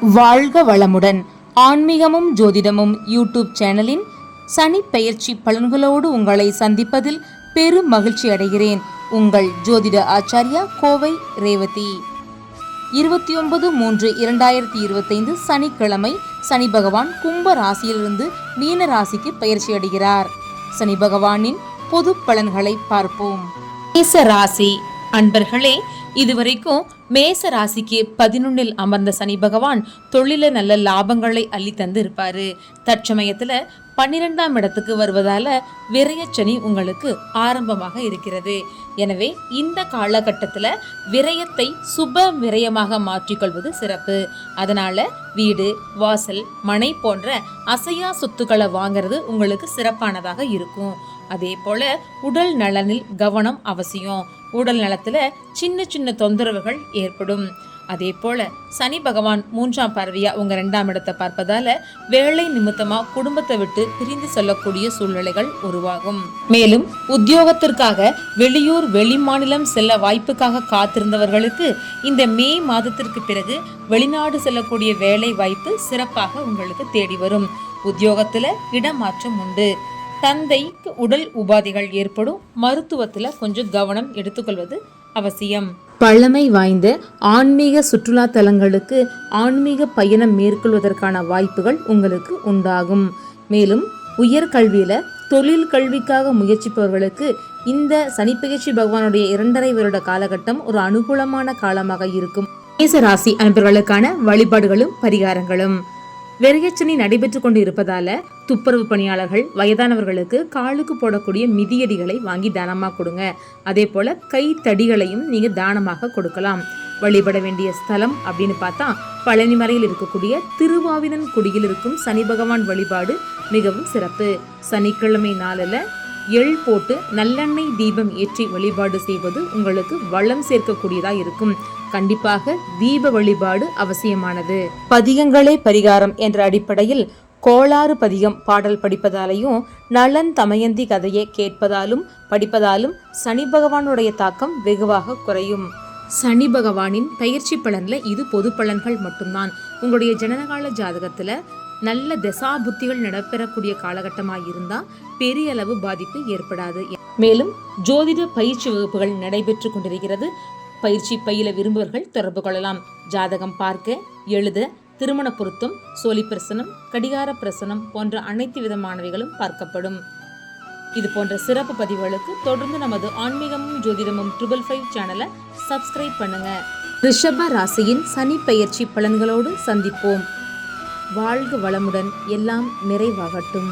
வாழ்க வளமுடன். ஆன்மீகமும் ஜோதிடமும் யூடியூப் சேனலின் சனி பெயர்ச்சி பலன்களோடு உங்களை சந்திப்பதில் பெரும் மகிழ்ச்சி அடைகிறேன். உங்கள் ஜோதிட ஆச்சாரியா கோவை ரேவதி. இருபத்தி ஒன்பது மூன்று இரண்டாயிரத்தி இருபத்தைந்து சனிக்கிழமை சனி பகவான் கும்ப ராசியிலிருந்து மீன ராசிக்கு பயிற்சி அடைகிறார். சனி பகவானின் பொது பலன்களை பார்ப்போம். மேச ராசி அன்பர்களே இதுவரைக்கும் மேச ராசிக்கு பதினொன்னில் அமர்ந்த சனி பகவான் தொழில நல்ல லாபங்களை அள்ளி தந்து இருப்பாரு தற்சமயத்துல பன்னிரெண்டாம் இடத்துக்கு வருவதால விரயச்சனி உங்களுக்கு ஆரம்பமாக இருக்கிறது. எனவே இந்த காலகட்டத்தில் விரயத்தை சுப விரயமாக மாற்றிக்கொள்வது சிறப்பு. அதனால வீடு வாசல் மனை போன்ற அசையா சொத்துக்களை வாங்குறது உங்களுக்கு சிறப்பானதாக இருக்கும். அதே போல உடல் நலனில் கவனம் அவசியம். உடல் நலத்துல சின்ன சின்ன தொந்தரவுகள் ஏற்படும். அதே போல சனி பகவான் மூன்றாம் பார்வையா உங்க ரெண்டாம் இடத்தை பார்ப்பதால வேலை நிமித்தமா குடும்பத்தை விட்டு பிரிந்து செல்லக்கூடிய சூழ்நிலைகள் உருவாகும். மேலும் உத்தியோகத்திற்காக வெளியூர் வெளிமாநிலம் செல்ல வாய்ப்புக்காக காத்திருந்தவர்களுக்கு இந்த மே மாதத்திற்கு பிறகு வெளிநாடு செல்லக்கூடிய வேலை வாய்ப்பு சிறப்பாக உங்களுக்கு தேடி வரும். உத்தியோகத்துல இடமாற்றம் உண்டு. தந்தைக்கு உடல் உபாதைகள் ஏற்படும். மருத்துவத்துல கொஞ்சம் கவனம் எடுத்துக்கொள்வது அவசியம். பழமை வாய்ந்த ஆன்மீக சுற்றுலா தலங்களுக்கு ஆன்மீக பயணம் மேற்கொள்வதற்கான வாய்ப்புகள் உங்களுக்கு உண்டாகும். மேலும் உயர்கல்வியில தொழில் கல்விக்காக முயற்சிப்பவர்களுக்கு இந்த சனிப்பயிற்சி பகவானுடைய இரண்டரை வருட காலகட்டம் ஒரு அனுகூலமான காலமாக இருக்கும். மேசராசி அன்பர்களுக்கான வழிபாடுகளும் பரிகாரங்களும். வெறியச்சனி நடைபெற்று கொண்டு இருப்பதால துப்புரவு பணியாளர்கள் வயதானவர்களுக்கு காலுக்கு போடக்கூடிய மிதியடிகளை வாங்கி தானமாக கொடுங்க. அதே போல கை தடிகளையும் நீங்க தானமாக கொடுக்கலாம். வழிபட வேண்டிய ஸ்தலம் அப்படின்னு பார்த்தா பழனிமலையில் இருக்கக்கூடிய திருவாவினன் குடியில் இருக்கும் சனி பகவான் வழிபாடு மிகவும் சிறப்பு. சனிக்கிழமை நாளில் எள் போட்டு நல்லெண்ணெய் தீபம் ஏற்றி வழிபாடு செய்வது உங்களுக்கு வளம் சேர்க்கக்கூடியதாக இருக்கும். கண்டிப்பாக தீப வழிபாடு அவசியமானது. பதிகங்களே பரிகாரம் என்ற அடிப்படையில் கோளாறு பதிகம் பாடல் படிப்பதாலையும் நலன் தமயந்தி கதையை கேட்பதாலும் படிப்பதாலும் சனி பகவானுடைய தாக்கம் வெகுவாக குறையும். சனி பகவானின் பயிற்சி பலன்ல இது பொது பலன்கள் மட்டும்தான். உங்களுடைய ஜனனகால ஜாதகத்துல நல்ல தசா புத்திகள் நடைபெறக்கூடிய காலகட்டமாக இருந்தால் பெரிய அளவு பாதிப்பு ஏற்படாது. மேலும் ஜோதிட பயிற்சி வகுப்புகள் நடைபெற்று கொண்டிருக்கிறது. பயிற்சி பயில விரும்புவர்கள் தொடர்பு கொள்ளலாம். ஜாதகம் பார்க்க எழுத திருமண பொருத்தம் சோழி பிரசனம் கடிகார பிரசனம் போன்ற அனைத்து விதமானவைகளும் பார்க்கப்படும். இது போன்ற சிறப்பு பதிவுகளுக்கு தொடர்ந்து நமது ஆன்மீகமும் ஜோதிடமும் ட்ரிபிள் ஃபைவ் சேனலை சப்ஸ்கிரைப் பண்ணுங்க. ரிஷப ராசியின் சனி பெயர்ச்சி பலன்களோடு சந்திப்போம். வாழ்க வளமுடன் எல்லாம் நிறைவாகட்டும்.